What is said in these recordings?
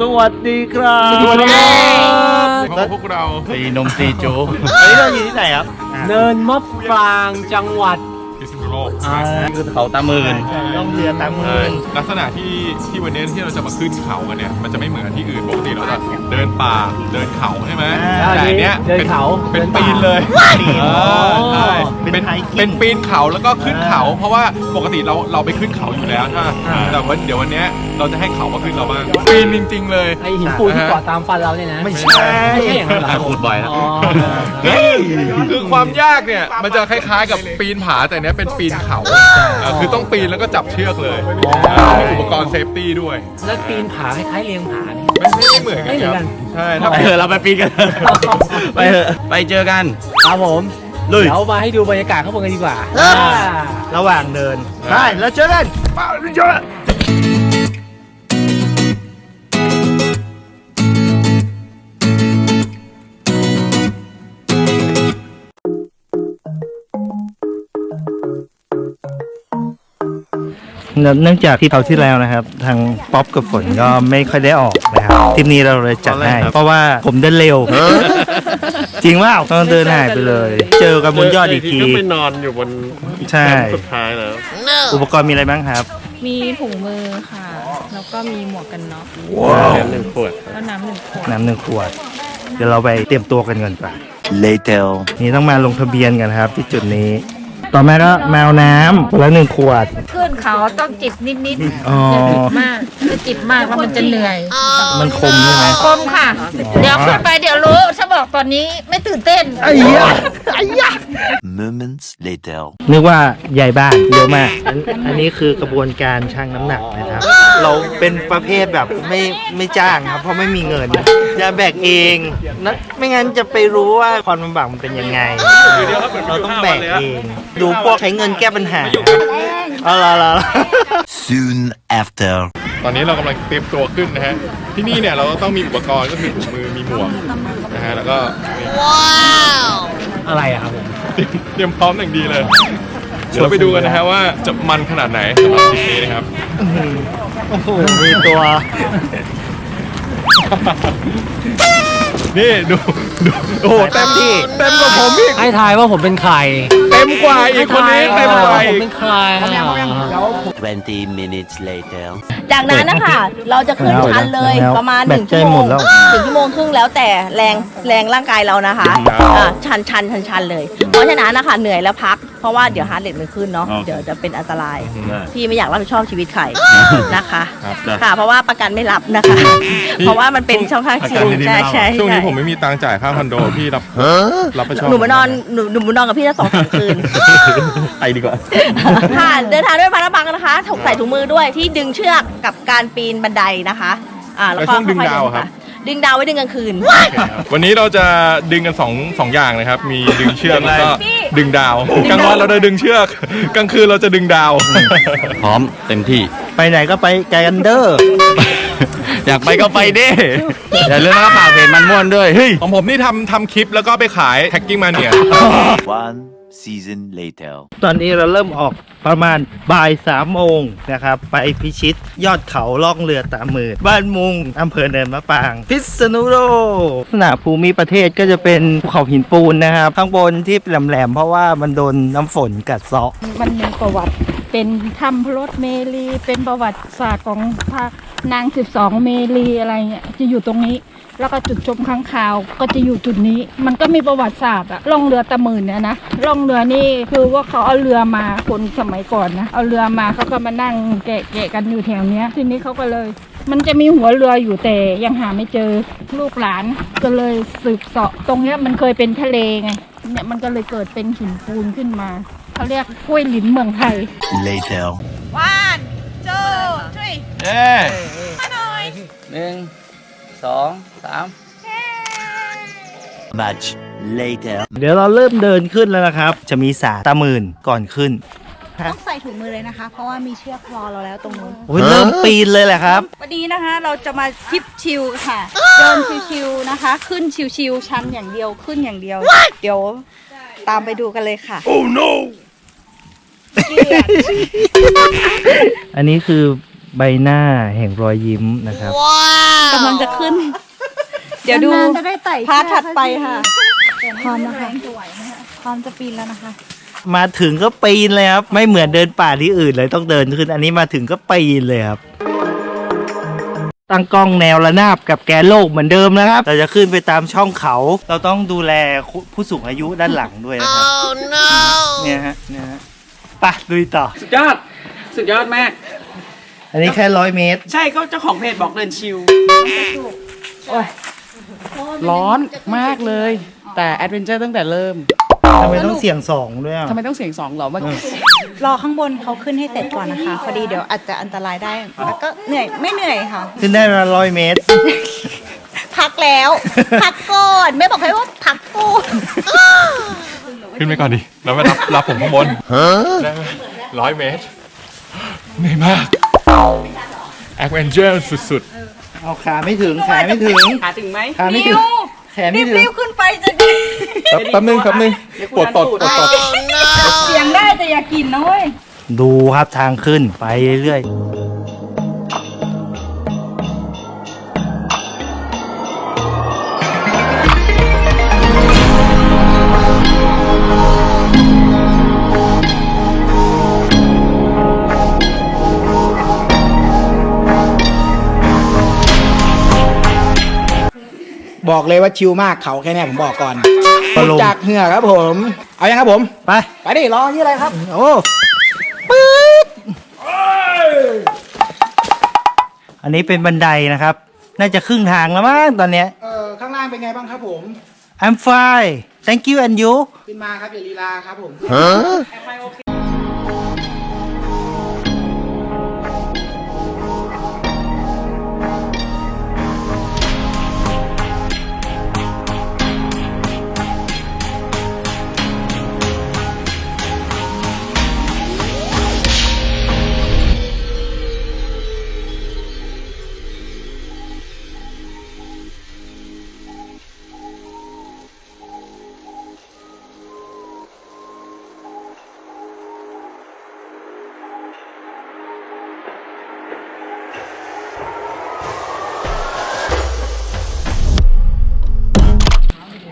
สวัสดีครับสวัสดีครับเพราะว่าพวกเราตีนมตีจูอันนี้เราอยู่ที่ไหนครับ เนินมะปรางจังหวัด พิษณุโลกอ่าคือเขาตามื่นต้องเรือตามื่นลักษณะที่ที่วันนี้ที่เราจะมาขึ้นเขากันเนี่ยมันจะไม่เหมือนที่อื่นปกติเราจะเดินป่าเดินเขาใช่ไหมอ่าแต่อันเนี้ยเดินเขาเป็นเดินปีป่านเลยปีนเออใช่เป็นเป็น hiking เป็นปีนเขาแล้วก็ขึ้นเขา เพราะว่าปกติเราเราไปขึ้นเขาอยู่แล้วใช่ไหมอ่าแต่วันเดี๋ยววันเนี้ยเราจะให้เขามาขึ้นเราบ้างปีนจริง ๆ เลยไอหินปูนที่เกาะตามฟันเราเนี่ยนะไม่ใช่ไม่ใช่อย่างนั้นเหรอขูดบ่อยแล้วอ๋อคือคือความยากเนี่ยมันจะคล้ายๆ กับปีนผาแต่เนี้ยเป็นปีนเขาเออคือต้องปีนแล้วก็จับเชือกเลยมีอุปกรณ์เซฟตี้ด้วย แล้วปีนผาคล้ายๆเลียงผาเนี่ย ไม่ไม่ไม่เหมือนกันไม่เหมือนคกัรับนใช่ถ้าไปเถอะเราไปปีนกันไปเถอะไปเจอกัน ครับผมลุย เดี๋ยวมาให้ดูบรรยากาศข้างบนกันดีกว่าระหว่างเดินใช่แล้วเจอกันไปเจอกั เนื่องจากที่เขาวที่แล้วนะครับ ทางป๊อปกับฝนก็ไม่ค่อยได้ออกนะครับทริปนี้เราเลยจัดให้เพราะว่าผมเดินเร็ว จริงว่าต้องเดินหายไปเลย เจอกันบนยอดอีกที ก็ไปนอนอยู่บนใช่แคมป์สุดท้ายแล้ว อุปกรณ์มีอะไรบ้างครับ มีถุงมือค่ะ แล้วก็มีหมวกกันน็อกแคมป์หนึ่งขวดแล้วน้ำหนึ่งขวดน้ำหนึ่งขวด เดี๋ยวเราไปเตรียมตัวกันก่อนป่ะ Later. นี่ต้องมาลงทะเบียนกันครับ ที่จุดนี้ ต่อมาก็แมวน้ำคนละหนึ่งขวด ขึ้นเขาต้องจิบนิดอ๋อ ๆอย่าจิบมากถ้าจิบมากแล้วมันจะเหนื่อยมันคมใช่ไหม คมค่ะ เดี๋ยวขึ้นไปเดี๋ยวรู้ถ้าบอกตอนนี้ไม่ตื่นเต้น Moments later. นึกว่าใหญ่บ้านเยอะมากอันอันนี้คือกระบวนการชั่งน้ำหนักนะครับ เราเป็นประเภทแบบไม่ไม่จ้างครับ เพราะไม่มีเงิน จะแบกเองนะไม่งั้นจะไปรู้ว่าความลำบากมันเป็นยังไง เราต้องแบกเอง ดูพวกใช้เงินแก้ปัญหาเอาละละ Soon after. ตอนนี้เรากำลังเตรียมตัวขึ้นนะฮะ ที่นี่เนี่ยเราต้องมีอุปกรณ์ก็คือถุงมือมีหมวกนะฮะแล้วก็นี่อะไรอะครับผมเตรียมเตรียมพร้อมอย่างดีเลยเดี๋ยวเราไปดูกันนะฮะว่าจะมันขนาดไหนสำหรับทริปนี้นะครับ โอ้โหมีตัว นี่ดูดูโอ้โหเต็มที่เต็มกว่าผมอีก ให้ทายว่าผมเป็นใครเต็มกว่าอีกคนนี้เต็มกว่าผมอีก เป็นใครอะ20 minutes later. จากนั้นนะคะเราจะขึ้นชันเลยแล้วประมาณแบหตนึ่งใกล้ชั่วโมหมงดแล้วถึงชั่วโมงครึ่งแล้วแต่แรงแรงร่างกายเรานะคะอ่าชันชันชันชันเลย เพราะฉะนั้นนะคะเหนื่อยแล้วพัก เพราะว่าเดี๋ยวฮาร์ดเรทมันขึ้นเนาะเดี๋ยวจะเป็นอันตราย พี่ไม่อยากรับผิดชอบชีวิตใครนะคะค่ะ เพราะว่าประกันไม่รับนะคะ เพราะว่ามันเป็นช่องทางเสี่ยงใช่ใช่ช่วงนี้ใช่ผมไม่มีตังค์จ่ายค่าคอนโดพี่รับรับผิดชอบหนูมานอนหนูหนูมานอนกับพี่จะสองสามคืนไปดีกว่า ค่ะเดินทางด้วยพาราบังนะคะถูกใส่ถุงมือด้วยที่ดึงเชือกกับการปีนบันไดนะคะ อ่าแล้วช่วงดึงดาวอะครับ ดึงดาวไว้ดึงกลางคืน วันนี้เราจะดึงกันสองสองอย่างนะครับ มีดึงเชือกแล้วก็พี่ดึงดาว กลางวันเราจะดึงเชือก กลางคืนเราจะดึงดาว พร้อมเต็มที่ ไปไหนก็ไปไกลกันเด้อ อยากไปก็ไปเด้อย่าลืมนะครับฝากเพจมันม่วนด้วยเฮ้ย ของผมนี่ทำทำคลิปแล้วก็ไปขายแท็กกิ้งมาเนี่ย One season later. ตอนนี้เราเริ่มออกประมาณบ่ายสามโมงนะครับ ไปพิชิตยอดเขาล่องเรือตามมือ บ้านมุงอำเภอเนินมะปราง พิษณุโลกลักษณะภูมิประเทศก็จะเป็นภูเขาหินปูนนะครับ ข้างบนที่แหลมๆเพราะว่ามันโดนน้ำฝนกัดเซาะ มันมีประวัติเป็นถ้ำพรถเมลีเป็นประวัติศาสตร์ของพระนาง 12 เมลีอะไรเงี้ยจะอยู่ตรงนี้ แล้วก็จุดชมค้างคาวก็จะอยู่จุดนี้ มันก็มีประวัติศาสตร์อะล่องเรือตะหมื่นเนี่ยนะล่องเรือนี่คือว่าเขาเอาเรือมาคนสมัยก่อนนะเอาเรือมาเขาก็มานั่งแกะแกะกันอยู่แถวเนี้ยทีนี้เขาก็เลย มันจะมีหัวเรืออยู่แต่ยังหาไม่เจอลูกหลานก็เลยสืบเสาะตรงเนี้ยมันเคยเป็นทะเลไงเนี่ยมันก็เลยเกิดเป็นหินปูนขึ้นมาเขาเรียกกล้วยหลินเมืองไทย Later. หนึ่ง สองสาม Much later. เดี๋ยวเราเริ่มเดินขึ้นแล้วนะครับ จะมีสาตาหมื่นก่อนขึ้นต้องใส่ถุงมือเลยนะคะ เพราะว่ามีเชือกรอเราแล้วตรงนู้นโอ้ยเริ่มปีนเลยแหละครับ วันนี้นะคะเราจะมาทริปชิลค่ะ เดินชิวๆนะคะ ขึ้นชิวๆชันอย่างเดียวขึ้นอย่างเดียว เดี๋ยวตามไปดูกันเลยค่ะอันนี้คือ ใบหน้าแห่งรอยยิ้มนะครับกำลังำลังจะขึ้น เดี๋ยวดูนานๆจะได้ไต่พาร์ทถัดไปค่ะ พร้อมนะคะ พร้อมจะปีนแล้วนะคะ มาถึงก็ปีนเลยครับ ไม่เหมือนเดินป่าที่อื่นเลยต้องเดินขึ้น อันนี้มาถึงก็ปีนเลยครับ ตั้งกล้องแนวระนาบกับแกนโลกเหมือนเดิมนะครับ เราจะขึ้นไปตามช่องเขา เราต้องดูแลผู้สูงอายุด้านหลังด้วยนะครับเนี่ยฮะเนี่ยฮะไปลุยต่อ สุดยอด สุดยอดมาก อันนี้แค่ร้อยเมตร ใช่ก็เจ้าของเพจบอกเดินชิลโอ้ยร้อนมากเลย แต่แอดเวนเจอร์ตั้งแต่เริ่มทำไมต้องเสี่ยงสองด้วยอะทำไมต้องเสียงสองเหรอเมื่อกี้รอข้างบนเขาขึ้นให้เสร็จก่อนนะคะพอดีเดี๋ยวอาจจะอันตรายได้แล้วก็เหนื่อยไม่เหนื่อยค่ะ ขึ้นได้มาร้อยเมตร พักแล้ว พักก่อนแม่บอกให้ว่าพักก่อนขึ้นไปก่อนดิ แล้วมารับรับผมข้างบนได้ไหมร้อยเมตรเหนื่อยมาก แอดเวนเจอร์สุดเอาขาไม่ถึงขาไม่ถึงหาถึงไหมขาไม่ถึงแขนไม่ถึงรีบขึ้นไปจะๆแป๊บแป๊บนึงแป๊บนึงปวดตดปวดตดเสียงได้แต่อย่ากินนะเว้ยดูครับทางขึ้นไปเรื่อยๆ บอกเลยว่าชิลมากเขาแค่เนี้ยผมบอกก่อนก็ลงจากเหงื่อครับผม เอายังครับผม ไป ไปดิรอที่อะไรครับ โอ้ปื๊ดอันนี้เป็นบันไดนะครับ น่าจะครึ่งทางแล้วมั้งตอนเนี้ย เอ่อข้างล่างเป็นไงบ้างครับผม I'm fine thank you and you ขึ้นมาครับอย่าลีลาครับผม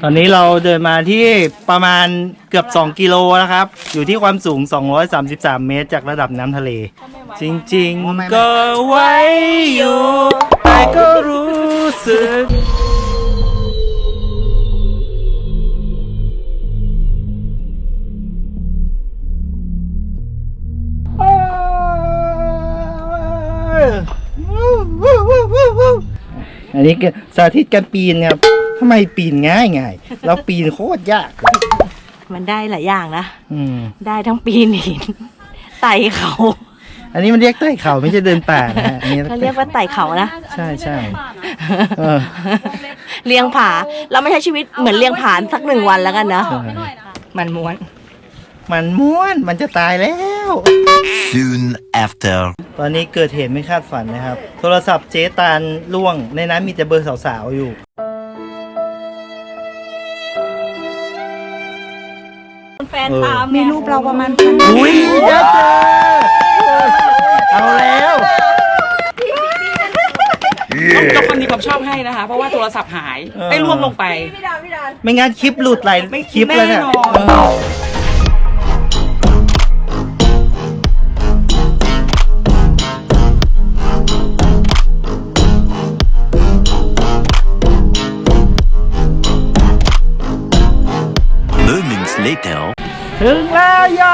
อนนี้เราเดินมาที่ประมาณเกือบ 2 กิโลนะครับ อยู่ที่ความสูง 233 เมตร จากระดับน้ำทะเล จริงๆ ก็ไว้อยู่แต่ก็รู้สึกอันนี้ก็สาธิตการปีนครับ ทำไมปีนง่ายง่ายๆเราปีนโคตรยากเลยมันได้หลายอย่างนะ อืม ได้ทั้งปีนหินไต่เขา อันนี้มันเรียกใต้เขาไม่ใช่เดินป่านะฮะอันนี้เขาเรียกว่าไต่เขานะ ใช่ใช่เออ เลี้ยงผา เราไม่ใช้ชีวิตเหมือนเลี้ยงผาสักหนึ่งวันแล้วกันนะใช่มันม้วน มันม้วนมันจะตายแล้ว Soon after. ตอนนี้เกิดเหตุไม่คาดฝันนะครับ โทรศัพท์เจ๊ตาลล่วงในนั้นมีแต่เบอร์สาวๆอยู่ แฟนตามมีรูปเราประมาณพันอุ้ยเยอะเจอเอาแล้วต้องยกความดีความชอบให้นะคะ เพราะว่าโทรศัพท์หายเออได้ร่วงลงไปไม่งั้นคลิปหลุดหลายไม่คลิปแล้วเนี่ย แน่นอน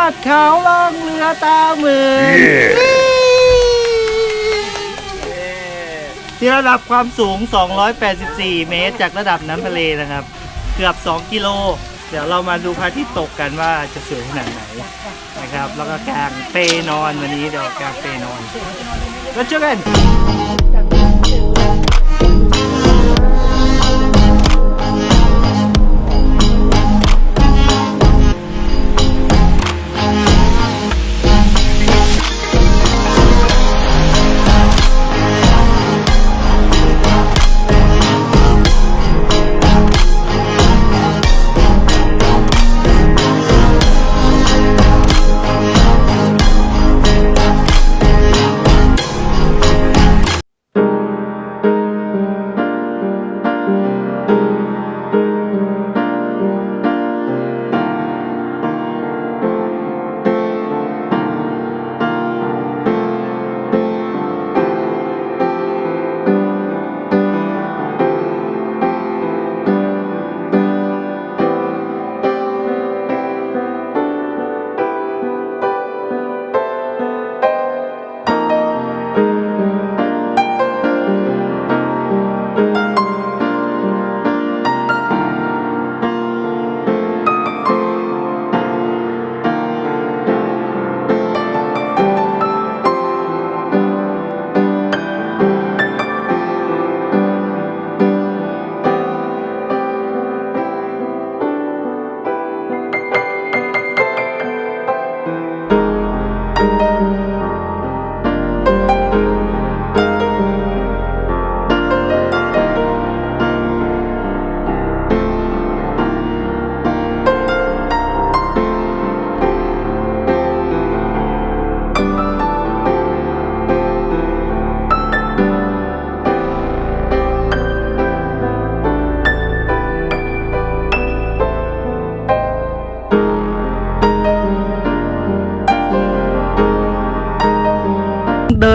แล้วยอดขาล่องเรือตาหมือที่ระดับความสูง 284 เมตร จากระดับน้ำทะเลนะครับ เกือบ 2 กิโล เดี๋ยวเรามาดูพระอาทิตย์ตกกันว่าจะสวยขนาดไหนนะครับ แล้วก็กางเปนอนวันนี้เดี๋ยวกางเปนอน แล้วเจอกัน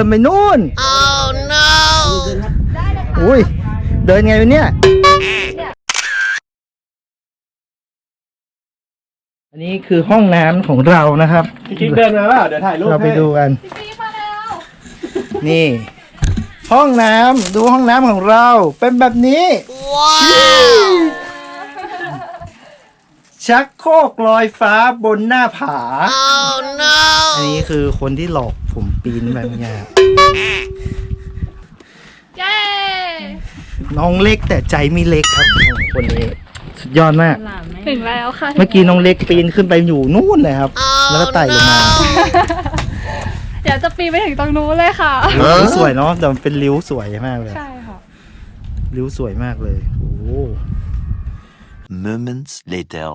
ไปนู่น oh no อุ้ย เดินไงวะเนี่ย อันนี้คือห้องน้ำของเรานะครับกิ๊กเดินมาป่ะเดี๋ยวถ่ายรูปเราไปให้ดูกัน นี่ ห้องน้ำดูห้องน้ำของเราเป็นแบบนี้ ว้าวชักโครกลอยฟ้าบนหน้าผาอันนี้คือคนที่หลอกผม ปีนแบบเนี้ยครับน้องเล็กแต่ใจไม่เล็กครับของคนนี้สุดยอดมากถึงแล้วค่ะเมื่อกี้น้องเล็กปีนขึ้นไปอยู่นู่นเลยครับ แล้วก็ไต่ลงมาเดี๋ยวจะปีนไปถึงตรงนู้นเลยค่ะ ริ้วสวยเนาะแต่มันเป็นริ้วสวยมากเลย ใช่ค่ะ ริ้วสวยมากเลย โอ้โห Moments later.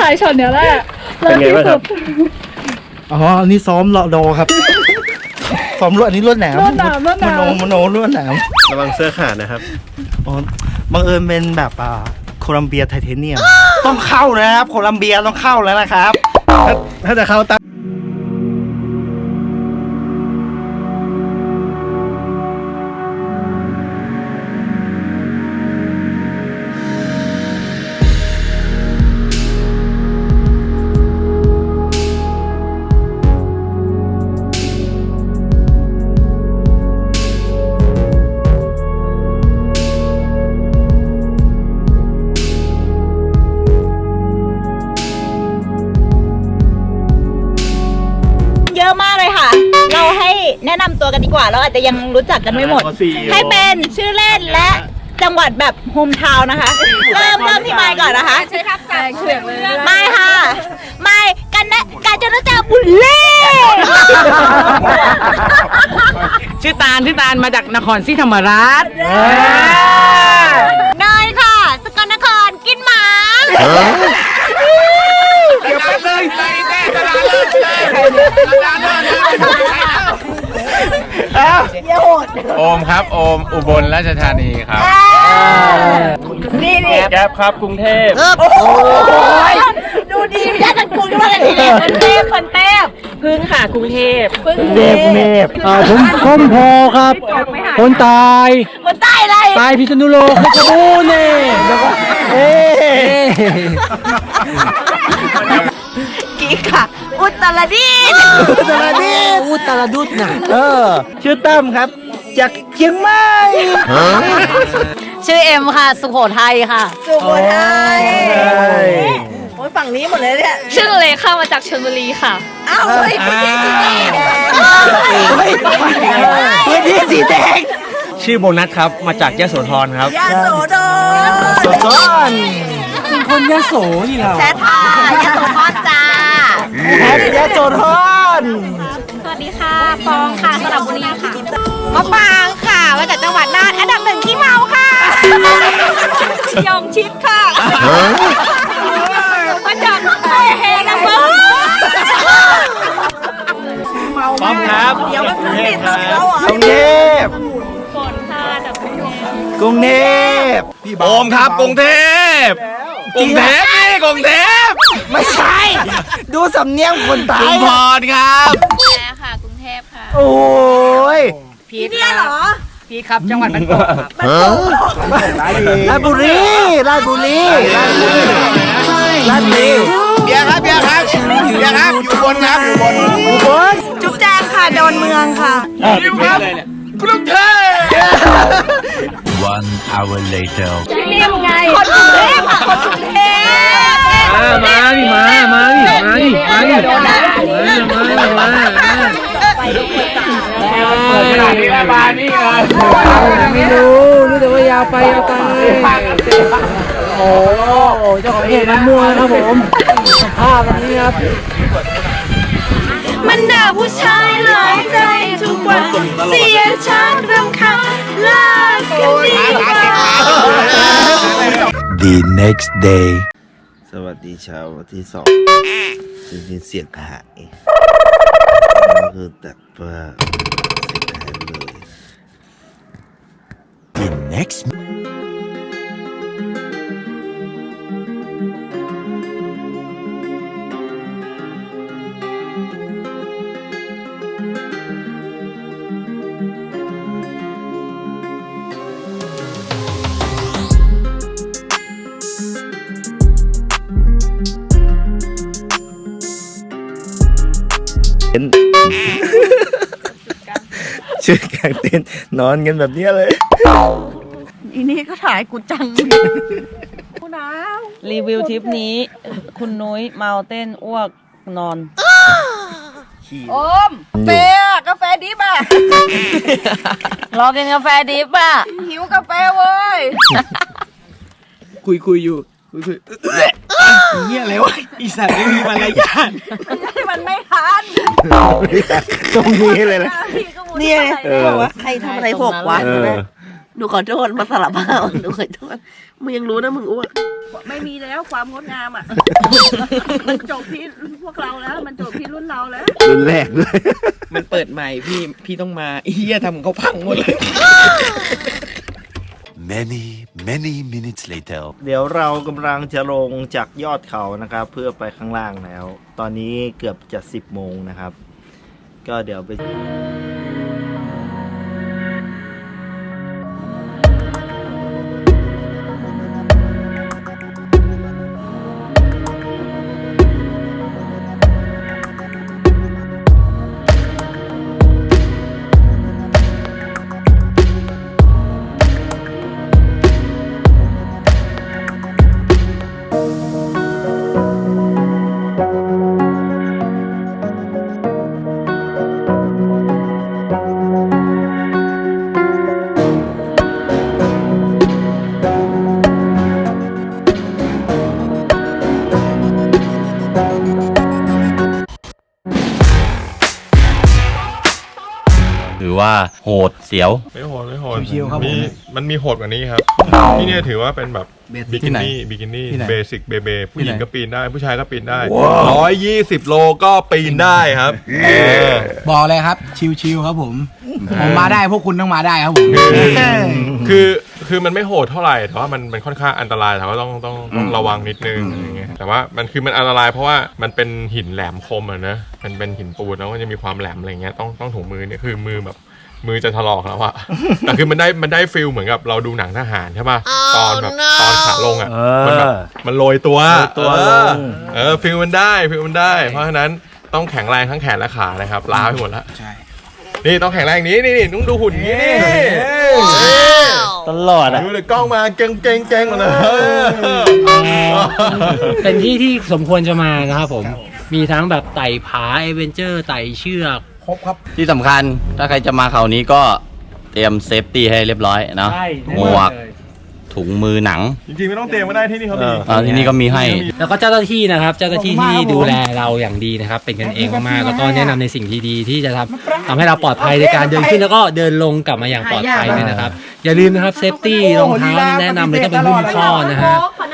ถ่ายช็อตเนี้ยแหละเลิศที่สุดอ๋ออันนี้ซ้อมรอดอครับ ซ้อมรวดอันนี้รวดหนามรวดหนามรวดหนามโนมโนรวดหนามระวังเสื้อขาดนะครับอ๋อบังเอิญเป็นแบบอ่าโคลัมเบียไทเทเนียม ต้องเข้านะครับ โคลัมเบียต้องเข้าแล้วนะครับ ถ้าถ้าจะเข้าต ยอะมากเลยค่ะ เราให้แนะนำตัวกันดีกว่า เราอาจจะยังรู้จักกันไม่หมด ให้เป็นชื่อเล่นและจังหวัดแบบโฮมทาวน์นะคะ เริ่มเริ่มที่ไมค์ก่อนนะคะ ใช่ทับใจเฉียงเลยไม่ค่ะ ไม่กันนะการจนจาบุลเล่ ชื่อตาลชื่อตาลมาจากนครศรีธรรมราชเนยค่ะ สกลนครกินหมา เยโหดโอมครับโอมอุบลราชธานีครับ นี่นี่แก๊ปครับกรุงเทพดูดีไม่ได้กันกูด้วยกันทีเดียวคนเทพคนเทพพึ่งค่ะกรุงเทพพึ่งเนบเนบอ่าผมผมพอครับ คนตายคนใต้อะไรตายพิษณุโลกเพชรบูรณ์นี่แล้วก็เอ๊ะ กีค่ะ อุตรดิตถ์อุตรดิตถ์อุตรดุษนะเออ ชื่อตั้มครับ จากเชียงใหม่ ชื่อเอ็มค่ะ สุโขทัยค่ะ สุโขทัยโอ้ยฝั่งนี้หมดเลยเนี่ย ชื่อเลค่ะมาจากชลบุรีค่ะ อ้าวเฮ้ยพื้นที่สีแดงพื้นที่สีแดงชื่อโบนัสครับ มาจากยะโสธรครับยาโสธสรดซ้อนคนยะโสนี่เราแซ่ท่ายาโสธรจ้า แฮปปี้โซทอนสวัสดีค่ะฟองค่ะสระบุรีค่ะมะปางค่ะมาจากจังหวัดน่านอันดับหนึ่งขี้เมาค่ะยองชิดค่ะมาจากเฮนัมเบอร์ป๊อปครับเดี๋ยวมันติดตัวเราเหรอกรุงเทพฝนค่ะจากกรุงเทพกรุงเทพโอมครับกรุงเทพกรุงเทพนี่ กรุงเทพไม่ใช่ ดูสำเนียงคนตาชุยมพรครับแล้วค่ะกรุงเทพค่ะ โอ้ยพีทเนี่ยเหรอพีทครับจังหวัดบรรจบครับราชบุรีราชบุรีราชบุรีราชบุรีเบียร์ครับเบียร์ครับเบียร์ครับอยู่บนครับอยู่บนอุบลจุ๊บแจงค่ะโดนเมืองค่ะนิวครับ กรุงเทพ One hour later. นี่ไงคนกรุงเทพค่ะคนกรุงเทพมามาดิมา มาดิมาดิมาดิโดนนะมามามาขนาดนี้แล้วมานี่เลยไม่รู้รู้แต่ว่ายาวไปยาวไปโอ้เจ้าของเพจมันมัวนะครับผมภาพวันนี้ครับ มันด่าผู้ชายหลายใจทุกวัน เสียชักรำคาญลากกันดีกว่า The next day. สวัสดีเช้าวันที่สองจริงๆเสียงหายก็คือแต่ว่าเสียงหายไปเลย The next. ช่วยกางเต็นท์นอนกันแบบเนี้ยเลย อีนี่ก็ถ่ายกูจังกูหนาวรีวิวทริปนี้ คุณนุ้ยเมาเต้นอ้วกนอนโอมเฟ่กาแฟดิบอะรอกินกาแฟดิบอะ หิวกาแฟเว้ยคุยคุยอยู่คุยคุยเงี้ยอะไรวะอีสัตว์ไม่มีมารยาทมันไม่ทันตรงนี้เลยนะ เนี่ยเออ บอกว่าใครทำอะไรหกวะเออ หนูขอโทษมาสลับผ้าหนูขอโทษมึงยังรู้นะมึงอ้วกไม่มีแล้วความงดงามอะ มันจบที่พวกเราแล้ว มันจบที่รุ่นเราแล้ว รุ่นแรกเลยมันเปิดใหม่พี่พี่ต้องมาไอ้เฮียทำเขาพังหมดเลย Many, many minutes later. เดี๋ยวเรากำลังจะลงจากยอดเขานะครับ เพื่อไปข้างล่างแล้ว ตอนนี้เกือบจะ 10โมงนะครับ ก็เดี๋ยวไป ถือว่าโหดเสียว ไม่โหดไม่โหดชิวๆครับผม มีมันมีโหดกว่านี้ครับที่เนี่ยถือว่าเป็นแบบ บิกินี่บิกินี่ที่ไหนเบสิกเบเบผู้หญิงที่ไหน ก็ปีนได้ผู้ชายก็ปีนได้ร้อยยี่สิบโลก็ปีนได้ครับ เออ บอกเลยครับ ชิวๆครับผม ผมมาได้พวกคุณต้องมาได้ครับผม คือคือมันไม่โหดเท่าไหร่แต่ว่ามันมันค่อนข้างอันตรายแต่ว่าต้องต้องต้องระวังนิดนึงอะไรเงี้ยแต่ว่ามันคือมันอันตรายเพราะว่ามันเป็นหินแหลมคมอะนะมันเป็นหินปูนแล้วมันจะมีความแหลมอะไรเงี้ยต้องต้องถุงมือเนี่ยคือมือแบบ มือจะถลอกแล้วอะแต่คือมันได้มันได้ฟิลเหมือนกับเราดูหนังทหารใช่ป่ะตอนแบบตอนขาลงอะเอมันแบบอมันโรยตัวโรยตัวเออลง เออฟิลมันได้ฟิลมันได้ เพราะฉะนั้นต้องแข็งแรงทั้งแขนและขานะครับล้าไปหมดแล้วใช่ นี่ต้องแข็งแรงอย่างนี้นี่นี่ต้องดูหุ่นอย่างนี้นี่นี่ตลอดอะ ดูเลยกล้องมาเก่งเก่งเก่งมาเลยเป็นที่ที่สมควรจะมานะครับผม มีทั้งแบบไต่ผาเอเวนเจอร์ไต่เชือก ครบครับ ที่สำคัญถ้าใครจะมาเขานี้ก็เตรียมเซฟตี้ให้เรียบร้อยเนาะใช่หมวกถุงมือหนัง จริงๆไม่ต้องเตรียมก็ได้ที่นี่เขามี อ่าที่นี่ก็มีให้ แล้วก็เจ้าหน้าที่นะครับ เจ้าหน้าที่ที่ดูแลเราอย่างดีนะครับ เป็นกันเองมากๆแล้วก็แนะนำในสิ่งที่ดีที่จะทำทำให้เราปลอดภัยในการเดินขึ้นแล้วก็เดินลงกลับมาอย่างปลอดภัยด้วยนะครับ อย่าลืมนะครับเซฟตี้รองเท้าแนะนำเลยต้องเป็นหุ้มข้อนะฮะ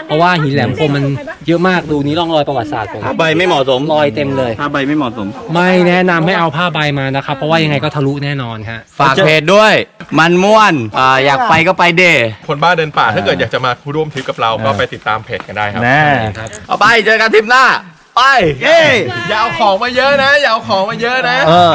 เพราะว่าหินแหลมคมมัน เยอะมากดูนี้ร่องรอยประวัติศาสตร์ผมผ้าใบไม่เหมาะสมรอยเต็มเลย ผ้าใบไม่เหมาะสม ไม่แนะนำให้เอาผ้าใบมานะครับ เพราะว่ายังไงก็ทะลุแน่นอนฮะ ฝากเพจด้วย มันม่วนอ่าอยากไปก็ไปเด้คนบ้าเดินป่าถ้าเกิดอยากจะมาร่วมทริปกับเราก็ไปติดตามเพจกันได้ครับ แน่เอาไปเจอกันทริปหน้า ไป เย้ อย่าเอาของมาเยอะนะ อย่าเอาของมาเยอะนะ เออ